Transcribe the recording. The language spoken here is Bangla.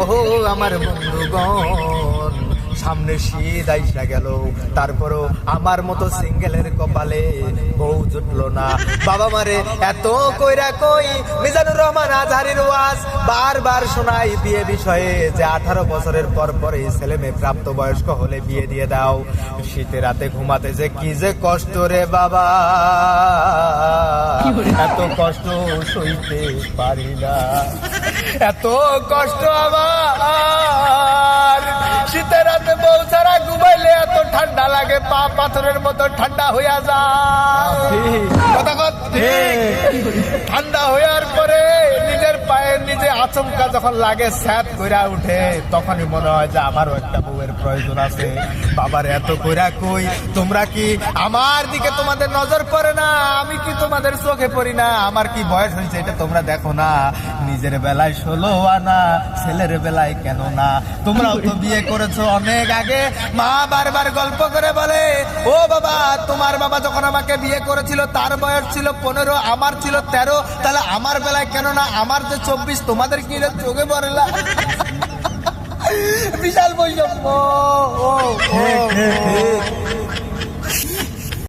ওহো আমার বন্ধুগণ। সামনে শীত আইসা গেল। তারপরও আমার মতো সিঙ্গেলের কপালে বউ জুটলো না। বাবা মারে এত কইরা কই? মিজানুর রহমান আজহারির ওয়াজ বারবার শোনাই বিয়ে বিষয়ে যে আঠারো বছরের পর পরে ছেলে মেয়ে প্রাপ্ত বয়স্ক হলে বিয়ে দিয়ে দাও। শীতে রাতে ঘুমাতে যে কি যে কষ্ট রে বাবা। এত কষ্ট সইতে পারি না। এত কষ্ট আমার ঠান্ডা লাগে, পা পাথরের মতো ঠান্ডা হইয়া যায় ঠান্ডা হইয়ার পরে নিজের পায়ে নিজে আচমকা যখন লাগে, স্যাত কইরা উঠে, তখনই মনে হয় যে আমারও একটা বউয়ের প্রয়োজন আছে। বাবার এত কইরা কই, তোমরা কি আমার দিকে তোমাদের নজর পড়ে না? আমি কি তোমাদের চোখে পড়ি না? আমার কি বয়স হয়েছে এটা তোমরা দেখো না। নিজের বেলায় ষোলো আনা, ছেলের বেলায় কেন না? তোমরাও তো বিয়ে করেছ অনেক আগে। মা বারবার গল্প করে বলে, ও বাবা, তোমার বাবা যখন আমাকে বিয়ে করেছিল, তার বয়স ছিল পনেরো, আমার ছিল তেরো। তাহলে আমার বেলায় কেন না? আমার যে চব্বিশ, তোমাদের কি চোখে পড়ে না? বিশাল বৈষম্য। ও।